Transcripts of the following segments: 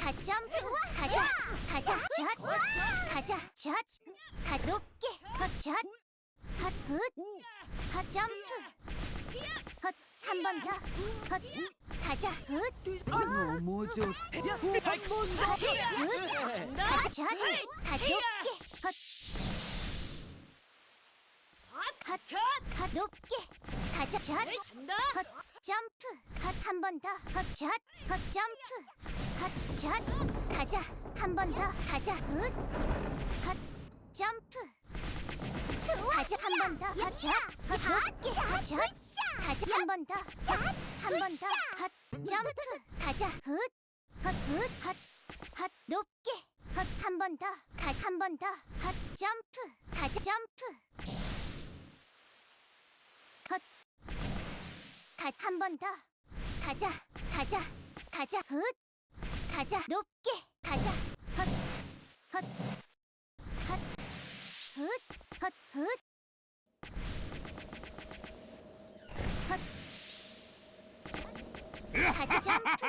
가자. 가자. 가자. 샷 가자. 샷가 높게. 헛샷 헛훗 헛점프. 헛한 번 더. 헛 가자. 훗 너무 좋다. 훗 가자 샷 가자 높게. 헛헛 높게. 가자. 샷헛 점프. 헛 한 번 더. 헛샷. 헛 점프. 헛샷. 가자. 한 번 더. 가자. 헛헛 점프. 가자. 한 번 더. 헛샷. 헛 높게 헛샷. 가자. 한 번 더. 한 번 더. 헛 점프. 가자. 헛헛헛헛 높게. 헛 한 번 더. 가 한 번 더. 헛 점프. 가자. 점프 가자 한번 더. 가자 가자 가자 훗. 가자 높게 가자. 헛 헛 헛훗훗훗. 헛. 가자 점프.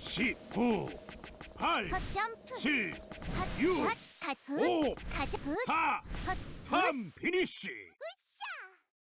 19, 8, 헛 점프. 7, 헛 육, 샷, 가, 훗. 오, 가자 훗. 4, 헛 3, 피니쉬.